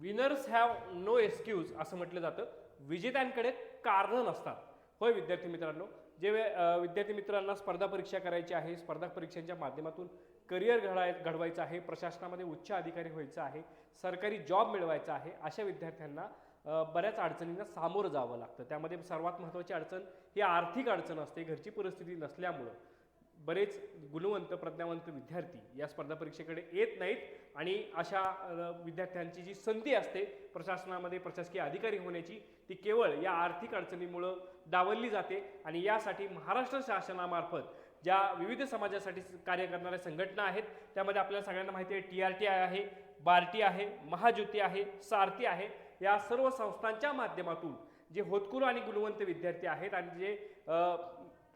Winners have no excuse असं म्हटलं जातं. विजेत्यांकडे कारणं नसतात. होय विद्यार्थी मित्रांनो जे वे- विद्यार्थी मित्रांना स्पर्धा परीक्षा करायची आहे स्पर्धा परीक्षांच्या माध्यमातून करिअर घडाय घडवायचं आहे प्रशासनामध्ये उच्च अधिकारी व्हायचं आहे सरकारी जॉब मिळवायचा आहे अशा विद्यार्थ्यांना बऱ्याच अडचणींना सामोरं जावं लागतं. त्यामध्ये सर्वात महत्त्वाची अडचण ही आर्थिक अडचण असते घरची परिस्थिती नसल्यामुळं. बरेच गुणवंत प्रज्ञावंत विद्यार्थी या स्पर्धा परीक्षेकडे येत नाहीत आणि अशा विद्यार्थ्यांची जी संधी असते प्रशासनामध्ये प्रशासकीय अधिकारी होण्याची ती केवळ या आर्थिक अडचणीमुळं डावलली जाते आणि यासाठी महाराष्ट्र शासनामार्फत ज्या विविध समाजासाठी कार्य करणाऱ्या संघटना आहेत त्यामध्ये आपल्याला सगळ्यांना माहिती आहे टी आर टी आय आहे बार्टी आहे महाज्योती आहे सारथी आहे या सर्व संस्थांच्या माध्यमातून जे होतकुरू आणि गुणवंत विद्यार्थी आहेत आणि जे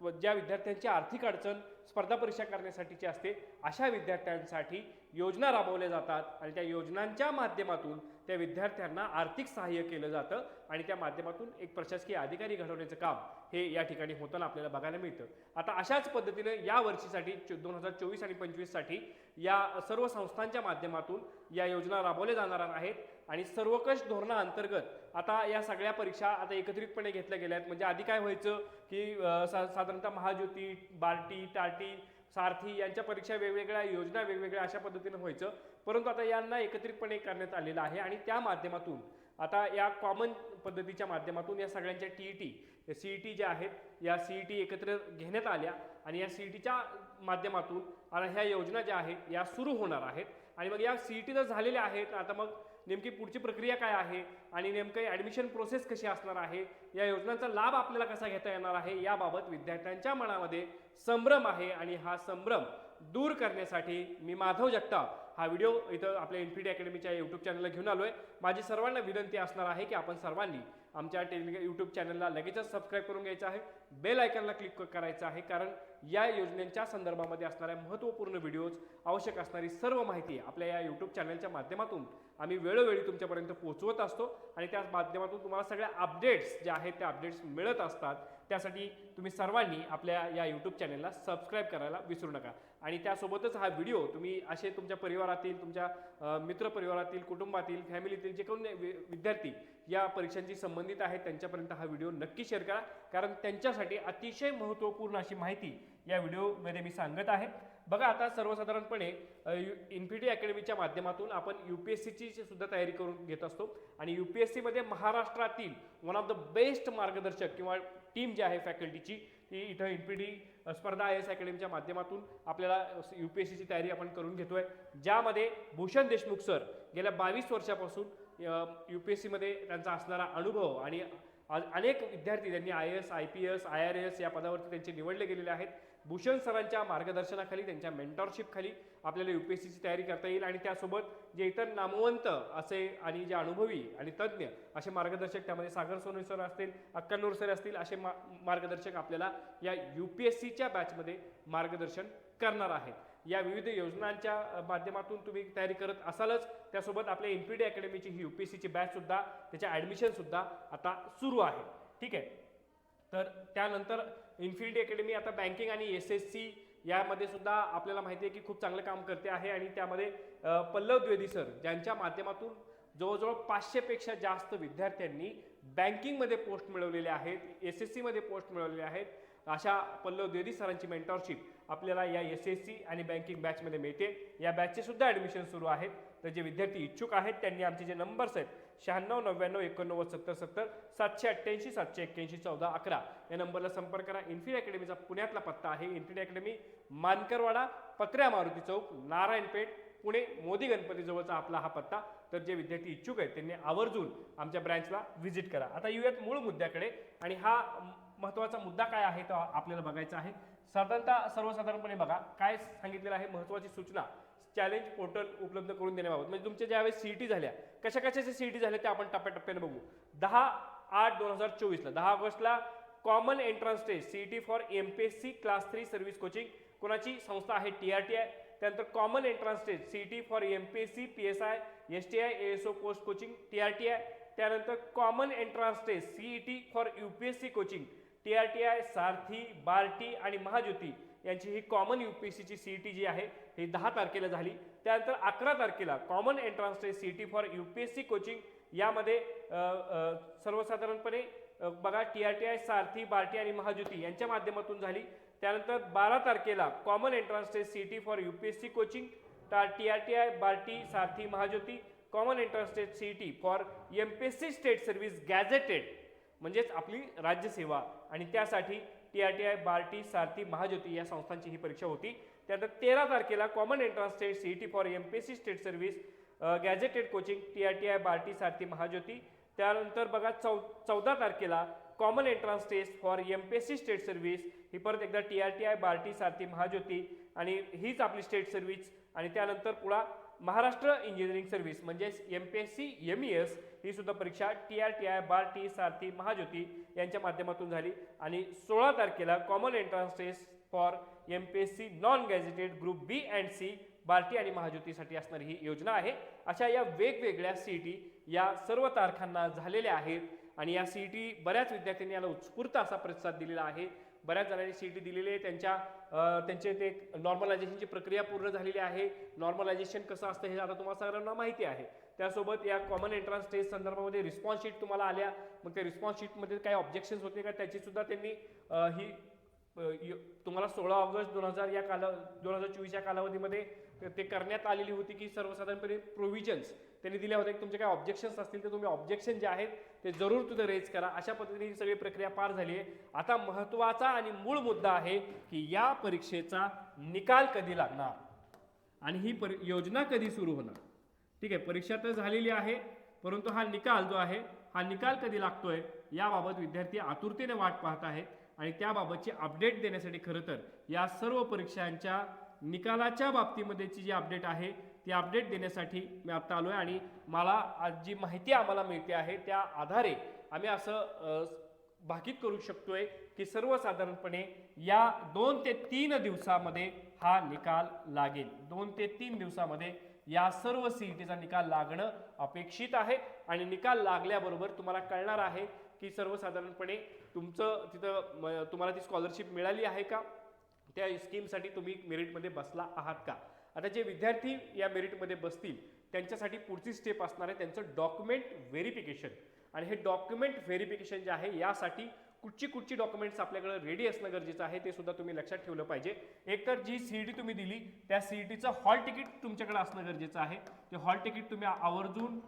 ज्या विद्यार्थ्यांची आर्थिक अडचण स्पर्धा परीक्षा करण्यासाठीची असते अशा विद्यार्थ्यांसाठी योजना राबवल्या जातात आणि त्या योजनांच्या माध्यमातून त्या विद्यार्थ्यांना आर्थिक सहाय्य केलं जातं आणि त्या माध्यमातून एक प्रशासकीय अधिकारी घडवण्याचं काम हे या ठिकाणी होताना आपल्याला बघायला मिळतं. आता अशाच पद्धतीनं या वर्षीसाठी दोन हजार चोवीस आणि पंचवीससाठी या सर्व संस्थांच्या माध्यमातून या योजना राबवल्या जाणार आहेत आणि सर्वकष धोरणाअंतर्गत आता या सगळ्या परीक्षा आता एकत्रितपणे घेतल्या गेल्या आहेत म्हणजे आधी काय व्हायचं की सा साधारणतः महाज्योती बार्टी टार्टी सारथी यांच्या परीक्षा वेगवेगळ्या योजना वेगवेगळ्या अशा पद्धतीनं व्हायचं. परंतु आता यांना एकत्रितपणे करण्यात आलेलं आहे आणि त्या माध्यमातून आता या कॉमन पद्धतीच्या माध्यमातून या सगळ्यांच्या T E T C E T ज्या आहेत या सी ई टी एकत्र घेण्यात आल्या आणि या सी ई टीच्या माध्यमातून आता ह्या योजना ज्या आहेत या सुरू होणार आहेत. आणि मग या सी ई टी जर झालेल्या आहेत आता मग नेमकी पुढची प्रक्रिया काय आहे आणि नेमकं ॲडमिशन प्रोसेस कशी असणार आहे या योजनांचा लाभ आपल्याला कसा घेता येणार आहे याबाबत विद्यार्थ्यांच्या मनामध्ये संभ्रम आहे आणि हा संभ्रम दूर करण्यासाठी मी माधव जगताप हा व्हिडिओ इथं आपल्या इन्फिडी अकॅडमीच्या यूट्यूब चॅनलला घेऊन आलो आहे माझी सर्वांना विनंती असणार आहे की आपण सर्वांनी आमच्या टेलिग्रा यूट्यूब चॅनलला लगेचच सबस्क्राईब करून घ्यायचं आहे. बेल आयकनला क्लिक करायचं आहे कारण या योजनेच्या संदर्भामध्ये असणाऱ्या महत्त्वपूर्ण व्हिडिओज आवश्यक असणारी सर्व माहिती आपल्या या यूट्यूब चॅनलच्या माध्यमातून आम्ही वेळोवेळी तुमच्यापर्यंत पोहोचवत असतो. आणि त्या माध्यमातून तुम्हाला सगळ्या अपडेट्स ज्या आहेत त्या अपडेट्स मिळत असतात. त्यासाठी तुम्ही सर्वांनी आपल्या या यूट्यूब चॅनलला सबस्क्राईब करायला विसरू नका. आणि त्यासोबतच हा व्हिडिओ तुम्ही असे तुमच्या परिवारातील तुमच्या मित्रपरिवारातील कुटुंबातील फॅमिलीतील जे कोण विद्यार्थी या परीक्षांशी संबंधित आहेत त्यांच्यापर्यंत हा व्हिडिओ नक्की शेअर करा. कारण त्यांच्यासाठी अतिशय महत्त्वपूर्ण अशी माहिती या व्हिडिओमध्ये मी सांगत आहे. बघा आता सर्वसाधारणपणे इन्फिटी अकॅडमीच्या माध्यमातून आपण यू पी एस सीची सुद्धा तयारी करून घेत असतो. आणि यू पी एस सीमध्ये महाराष्ट्रातील वन ऑफ द बेस्ट मार्गदर्शक किंवा टीम जी आहे फॅकल्टीची ती इथं इन्फिटी स्पर्धा आय एस अकॅडमीच्या माध्यमातून आपल्याला यू पी एस सीची तयारी आपण करून घेतोय. ज्यामध्ये भूषण देशमुख सर गेल्या बावीस वर्षापासून यू पी एस सीमध्ये त्यांचा असणारा अनुभव आणि अनेक विद्यार्थी त्यांनी I S I P S I R S या पदावरती त्यांचे निवडले गेलेले आहेत. भूषण सरांच्या मार्गदर्शनाखाली त्यांच्या मेंटॉरशिपखाली आपल्याला यू पी एस सीची तयारी करता येईल आणि त्यासोबत जे इतर नामवंत असे आणि जे अनुभवी आणि तज्ज्ञ असे मार्गदर्शक त्यामध्ये सागर सोनू सर असतील अक्कानूर सर असतील असे मा मार्गदर्शक आपल्याला या यू पी एस सीच्या बॅचमध्ये मार्गदर्शन करणार आहेत. या विविध योजनांच्या माध्यमातून तुम्ही तयारी करत असालच. त्यासोबत आपल्या इन्फिडी अकॅडमीची ही यू पी एस सीची बॅचसुद्धा त्याच्या ॲडमिशनसुद्धा आता सुरू आहे. ठीक आहे? तर त्यानंतर इन्फिनिटी अकॅडमी आता बँकिंग आणि एस एस सी यामध्ये सुद्धा आपल्याला माहिती आहे की खूप चांगलं काम करते आहे आणि त्यामध्ये पल्लव द्विवेदी सर ज्यांच्या माध्यमातून जवळजवळ पाचशेपेक्षा जास्त विद्यार्थ्यांनी बँकिंगमध्ये पोस्ट मिळवलेले आहेत एस एस सीमध्ये पोस्ट मिळवलेले आहेत. अशा पल्लव देरी सरांची मेंटॉरशिप आपल्याला या एस एस सी आणि बँकिंग बॅचमध्ये मिळते. या बॅचचे सुद्धा ॲडमिशन सुरू आहेत. तर जे विद्यार्थी इच्छुक आहेत त्यांनी आमचे जे नंबर्स आहेत शहाण्णव नव्याण्णव एकोणनव्वद सत्तर सत्तर सातशे अठ्ठ्याऐंशी सातशे एक्क्याऐंशी चौदा अकरा या नंबरला संपर्क करा. इन्फिनी अकॅडमीचा पुण्यातला पत्ता आहे. इन्फिनी अकॅडमी मानकरवाडा पत्र्या मारुती चौक नारायणपेठ पुणे मोदी गणपतीजवळचा आपला हा पत्ता. तर जे विद्यार्थी इच्छुक आहेत त्यांनी आवर्जून आमच्या ब्रँचला व्हिजिट करा. आता येऊयात मूळ मुद्द्याकडे आणि हा महत्त्वाचा मुद्दा काय आहे तो आपल्याला बघायचा आहे. साधारणतः सर्वसाधारणपणे बघा काय सांगितलेलं आहे महत्त्वाची सूचना चॅलेंज पोर्टल उपलब्ध करून देण्याबाबत. म्हणजे तुमच्या ज्यावेळेस सीईटी झाल्या कशा कशाच्या सीईटी झाल्या त्या आपण टप्प्याटप्प्याने बघू. दहा आठ दोन हजार चोवीसला दहा ऑगस्टला common entrance test CET for M P S C class three service coaching कोणाची? संस्था आहे टी आर टी आय त्यानंतर common entrance test CET for M P S C P S I S T I S O post coaching T R T I त्यानंतर common entrance test CET for U P S C coaching T R T I Sarthi Barti आणि महाज्योती यांची ही common you P सीची C T G आहे ही दहा तारखेला झाली. त्यानंतर अकरा तारखेला common entrance test T for U P S C coaching यामध्ये सर्वसाधारणपणे बघा T R T I Sarthi Barti आणि महाज्योती यांच्या माध्यमातून झाली. त्यानंतर बारा तारखेला common entrance test T for U P S C coaching टा T R T I Barti Sarthi Mahajyoti common entrance test T for M P S C state service gazetted म्हणजेच आपली राज्यसेवा. आणि त्यासाठी T R T I Barti Sarthi Mahajyoti या संस्थांची ही परीक्षा होती. त्यानंतर तेरा तारखेला common entrance test CET for M P S C state service gazetted coaching T R T I Barti Sarathi Mahajyoti. त्यानंतर बघा चौ चौदा तारखेला common entrance test for M P S C state service. ही परत एकदा T R T I Barti Sarathi Mahajyoti आणि हीच आपली स्टेट सर्व्हिस. आणि त्यानंतर पुढा महाराष्ट्र इंजिनिअरिंग सर्व्हिस म्हणजेच M P S C M E S ही सुद्धा परीक्षा T R T I Barti Sarthi Mahajyoti यांच्या माध्यमातून झाली. आणि सोळा तारखेला common entrance test for M P S C non gazetted group B and C Barti आणि महाज्योतीसाठी असणारी ही योजना आहे. अशा या वेगवेगळ्या सीईटी या सर्व तारखांना झालेल्या आहेत. आणि या सी ई टी बऱ्याच विद्यार्थ्यांनी याला उत्स्फूर्त असा प्रतिसाद दिलेला आहे. बऱ्याच जणांनी सी ई टी दिलेली आहे त्यांच्या त्यांचे ते नॉर्मलायझेशनची प्रक्रिया पूर्ण झालेली आहे. नॉर्मलायझेशन कसं असतं हे आता तुम्हाला सगळ्यांना माहिती आहे. त्यासोबत या कॉमन एंट्रन्स टेस्ट संदर्भामध्ये रिस्पॉन्स शीट तुम्हाला आल्या. मग त्या रिस्पॉन्स शीटमध्ये काही ऑब्जेक्शन्स होते का? त्याची सुद्धा त्यांनी ही तुम्हाला सोळा ऑगस्ट दोन हजार या काला दोन हजार चोवीस या कालावधीमध्ये ते- ते करण्यात आलेली होती की सर्वसाधारणपणे प्रोव्हिजन्स त्यांनी दिल्या होत्या की तुमचे काय ऑब्जेक्शन्स असतील तर तुम्ही ऑब्जेक्शन जे आहेत ते जरूर तिथं रेज करा. अशा पद्धतीने ही सगळी प्रक्रिया पार झाली आहे. आता महत्त्वाचा आणि मूळ मुद्दा आहे की या परीक्षेचा निकाल कधी लागणार? आणि ही परि योजना कधी सुरू होणार? ठीक आहे परीक्षा तर झालेली आहे परंतु हा निकाल जो आहे हा निकाल कधी लागतोय याबाबत विद्यार्थी आतुरतेने वाट पाहत आहेत आणि त्याबाबतची अपडेट देण्यासाठी खरं तर या सर्व परीक्षांच्या निकालाच्या बाबतीमध्येची जी अपडेट आहे ती अपडेट देण्यासाठी मी आत्ता आलो आहे आणि मला आज जी माहिती आम्हाला मिळते आहे त्या आधारे आम्ही असं भाकीत करू आहे की सर्वसाधारणपणे या दोन ते तीन दिवसामध्ये हा निकाल लागेल. दोन ते तीन दिवसामध्ये या सर्व सीईटीचा निकाल लागणं अपेक्षित आहे आणि निकाल लागल्याबरोबर तुम्हाला कळणार आहे की सर्वसाधारणपणे तुमचं तिथं तुम्हाला ती स्कॉलरशिप मिळाली आहे का? त्या स्कीमसाठी तुम्ही मेरिटमध्ये बसला आहात का? आता जे विद्यार्थी या मेरिटमध्ये बसतील त्यांच्यासाठी पुढची स्टेप असणार आहे त्यांचं डॉक्युमेंट व्हेरिफिकेशन आणि हे डॉक्युमेंट व्हेरिफिकेशन जे आहे यासाठी कुठची कुठची डॉक्युमेंट्स आपल्याकडे रेडी असणं गरजेचं आहे ते सुद्धा तुम्ही लक्षात ठेवलं पाहिजे. एकतर जी सी डी तुम्ही दिली त्या सी टीचं हॉल तिकीट तुमच्याकडे असणं गरजेचं आहे. ते हॉल तिकीट तुम्ही आवर्जून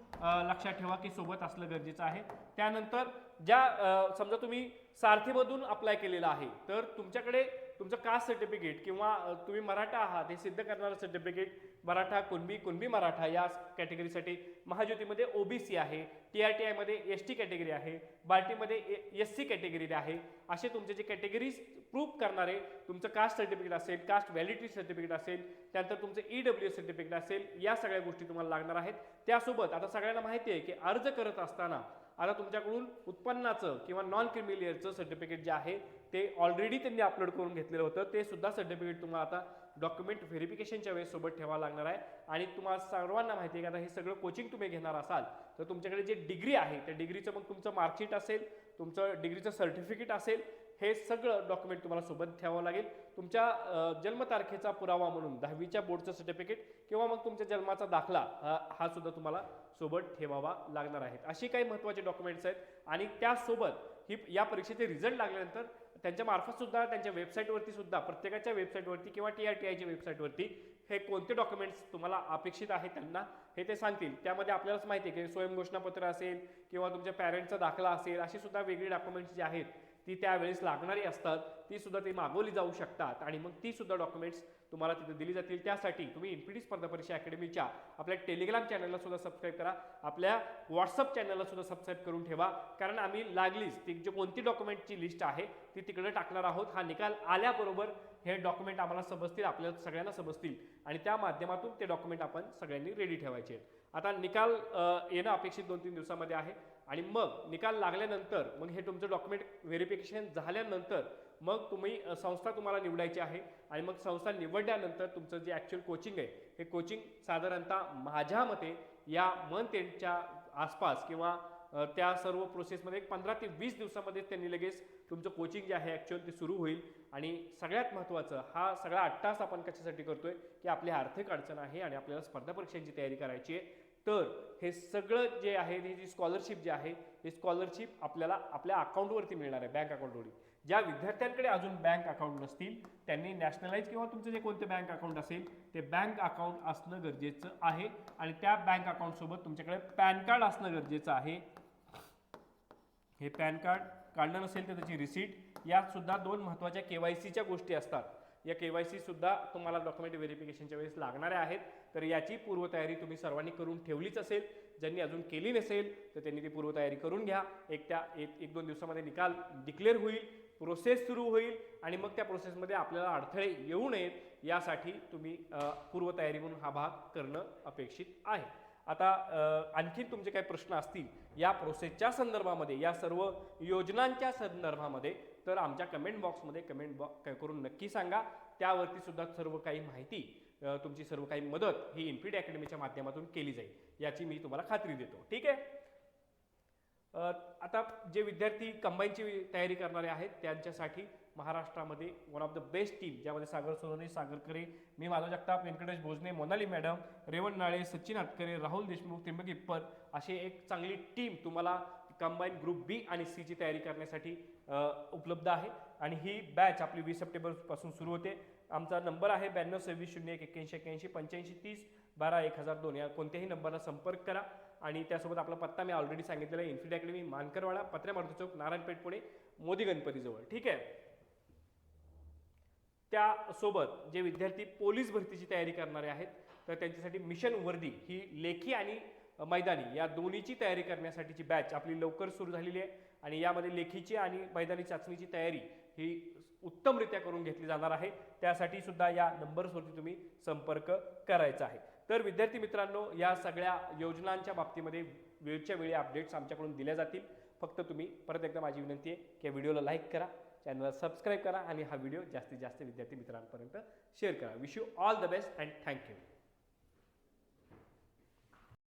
लक्षात ठेवा की सोबत असलं गरजेचं आहे. त्यानंतर ज्या समजा तुम्ही सारथीमधून अप्लाय केलेला आहे तर तुमच्याकडे तुमचं कास्ट सर्टिफिकेट किंवा तुम्ही मराठा आहात हे सिद्ध करणारं सर्टिफिकेट मराठा कुणबी कुणबी मराठा या कॅटेगरीसाठी महाज्योतीमध्ये ओबीसी आहे टी आर टी आयमध्ये एस टी कॅटेगरी आहे बार्टीमध्ये एस सी कॅटेगरी आहे. असे तुमचे जे कॅटेगरीज प्रूफ करणारे तुमचं कास्ट सर्टिफिकेट असेल कास्ट व्हॅलिडिटी सर्टिफिकेट असेल त्यानंतर तुमचं ई डब्ल्यू एस सर्टिफिकेट असेल या सगळ्या गोष्टी तुम्हाला लागणार आहेत. त्यासोबत आता सगळ्यांना माहिती आहे की अर्ज करत असताना आता तुमच्याकडून उत्पन्नाचं किंवा नॉन क्रिमिलियरचं सर्टिफिकेट जे आहे ते ऑलरेडी त्यांनी अपलोड करून घेतलेलं होतं. ते सुद्धा सर्टिफिकेट तुम्हाला आता डॉक्युमेंट व्हेरिफिकेशनच्या वेळेस सोबत ठेवावं लागणार आहे. आणि तुम्हाला सर्वांना माहिती आहे की आता हे सगळं कोचिंग तुम्ही घेणार असाल तर तुमच्याकडे जे डिग्री आहे त्या डिग्रीचं मग तुमचं मार्कशीट असेल तुमचं डिग्रीचं सर्टिफिकेट असेल हे सगळं डॉक्युमेंट तुम्हाला सोबत ठेवावं लागेल. तुमच्या जन्मतारखेचा पुरावा म्हणून दहावीच्या बोर्डचं सर्टिफिकेट किंवा मग तुमच्या जन्माचा दाखला हा सुद्धा तुम्हाला सोबत ठेवावा लागणार आहेत. अशी काही महत्त्वाचे डॉक्युमेंट्स आहेत. आणि त्यासोबत ही या परीक्षेचे रिझल्ट लागल्यानंतर त्यांच्या सुद्धा त्यांच्या वेबसाईटवरती सुद्धा प्रत्येकाच्या वेबसाईटवरती किंवा टी आर टी आयच्या वेबसाईटवरती हे कोणते डॉक्युमेंट्स तुम्हाला अपेक्षित आहे त्यांना हे ते सांगतील. त्यामध्ये आपल्यालाच माहिती आहे की स्वयंघोषणापत्र असेल किंवा तुमच्या पॅरेंटचा दाखला असेल अशी सुद्धा वेगळी डॉक्युमेंट्स जे आहेत ती त्यावेळेस लागणारी असतात ती सुद्धा ती मागवली जाऊ शकतात. आणि मग ती सुद्धा डॉक्युमेंट्स तुम्हाला तिथे दिली जातील. त्यासाठी तुम्ही इन्फिटी स्पर्धा परीक्षा अकॅडमीच्या आपल्या टेलिग्राम चॅनलला सुद्धा सबस्क्राईब करा. आपल्या व्हॉट्सअप चॅनलला सुद्धा सबस्क्राईब करून ठेवा. कारण आम्ही लागलीच. ती जी कोणती डॉक्युमेंटची लिस्ट आहे ती तिकडे टाकणार आहोत. हा निकाल आल्याबरोबर हे डॉक्युमेंट आम्हाला समजतील आपल्याला सगळ्यांना समजतील. आणि त्या माध्यमातून ते डॉक्युमेंट आपण सगळ्यांनी रेडी ठेवायचे आहेत. आता निकाल येणं अपेक्षित दोन तीन दिवसामध्ये आहे. आणि मग निकाल लागल्यानंतर मग हे तुमचं डॉक्युमेंट व्हेरिफिकेशन झाल्यानंतर मग तुम्ही संस्था तुम्हाला निवडायची आहे आणि मग संस्था निवडल्यानंतर तुमचं जे ॲक्च्युअल कोचिंग आहे हे कोचिंग साधारणतः माझ्या मते या मंथ एंडच्या आसपास किंवा त्या सर्व प्रोसेसमध्ये एक पंधरा ते वीस दिवसामध्ये त्यांनी लगेच तुमचं कोचिंग जे आहे ॲक्च्युअल ते सुरू होईल. आणि सगळ्यात महत्त्वाचं हा सगळा अट्टास आपण कशासाठी करतोय की आपली आर्थिक अडचण आहे आणि आपल्याला स्पर्धा परीक्षांची तयारी करायची आहे. तर हे सगळं जे आहे ही जी स्कॉलरशिप जी आहे ही स्कॉलरशिप आपल्याला आपल्या अकाउंटवरती मिळणार आहे बँक अकाउंटवरती ज्या विद्यार्थ्यांकडे अजून बँक अकाउंट नसतील त्यांनी नॅशनलाइज किंवा तुमचं जे कोणते बँक अकाउंट असेल ते बँक अकाउंट असणं गरजेचं आहे. आणि त्या बँक अकाउंटसोबत तुमच्याकडे पॅन कार्ड असणं गरजेचं आहे. हे पॅन कार्ड काढलं नसेल तर त्याची रिसीट यात सुद्धा दोन महत्त्वाच्या के वाय सीच्या गोष्टी असतात. या के वाय सीसुद्धा तुम्हाला डॉक्युमेंट व्हेरिफिकेशनच्या वेळेस लागणाऱ्या आहेत. तर याची पूर्वतयारी तुम्ही सर्वांनी करून ठेवलीच असेल. ज्यांनी अजून केली नसेल तर त्यांनी ती पूर्वतयारी करून घ्या. एक त्या एक एक दोन दिवसामध्ये निकाल डिक्लेअर होईल प्रोसेस सुरू होईल आणि मग त्या प्रोसेसमध्ये आपल्याला अडथळे येऊ नयेत यासाठी तुम्ही पूर्वतयारी म्हणून हा भाग करणं अपेक्षित आहे. आता आणखी आणखीन तुमचे काही प्रश्न असतील या प्रोसेसच्या संदर्भामध्ये या सर्व योजनांच्या संदर्भामध्ये तर आमच्या कमेंट बॉक्समध्ये कमेंट बॉक्स करून नक्की सांगा. त्यावरती सुद्धा सर्व काही माहिती तुमची सर्व काही मदत ही इन्फिड अकॅडमीच्या माध्यमातून केली जाईल याची मी तुम्हाला खात्री देतो. ठीक आहे? आता जे विद्यार्थी कंबाईनची तयारी करणारे आहेत त्यांच्यासाठी महाराष्ट्रामध्ये one of the best team ज्यामध्ये सागर सोनवणे सागरकरे मी माधव जगताप व्यंकटेश भोजने मोनाली मॅडम रेवण नाळे सचिन आटकरे राहुल देशमुख त्र्यंबक इप्पर अशी एक चांगली टीम तुम्हाला कंबाईन ग्रुप बी आणि सीची तयारी करण्यासाठी उपलब्ध आहे. आणि ही बॅच आपली वीस सप्टेंबरपासून सुरू होते. आमचा नंबर आहे ब्याण्णव सव्वीस शून्य एक एक्क्याऐंशी एक्क्याऐंशी पंच्याऐंशी तीस बारा एक हजार दोन. या कोणत्याही नंबरला संपर्क करा. आणि त्यासोबत आपला पत्ता मी ऑलरेडी सांगितलेला आहे. इन्फिड अकॅडमी मानकरवाडा पत्र्या मारुती चौक नारायणपेठ पुणे मोदी गणपतीजवळ. ठीक आहे? त्यासोबत जे विद्यार्थी पोलीस भरतीची तयारी करणारे आहेत तर त्यांच्यासाठी मिशन वर्दी ही लेखी आणि मैदानी या दोन्हीची तयारी करण्यासाठीची बॅच आपली लवकर सुरू झालेली आहे. आणि यामध्ये लेखीची आणि मैदानी चाचणीची तयारी ही उत्तमरित्या करून घेतली जाणार आहे. त्यासाठी सुद्धा या नंबर्सवरती तुम्ही संपर्क करायचा आहे. तर विद्यार्थी मित्रांनो या सगळ्या योजनांच्या बाबतीमध्ये वेळच्या वेळी अपडेट्स आमच्याकडून दिल्या जातील. फक्त तुम्ही परत एकदा माझी विनंती आहे की या व्हिडिओला लाईक करा चॅनलला सबस्क्राईब करा आणि हा व्हिडिओ जास्तीत जास्त विद्यार्थी मित्रांपर्यंत शेअर करा. Wish you all the best and thank you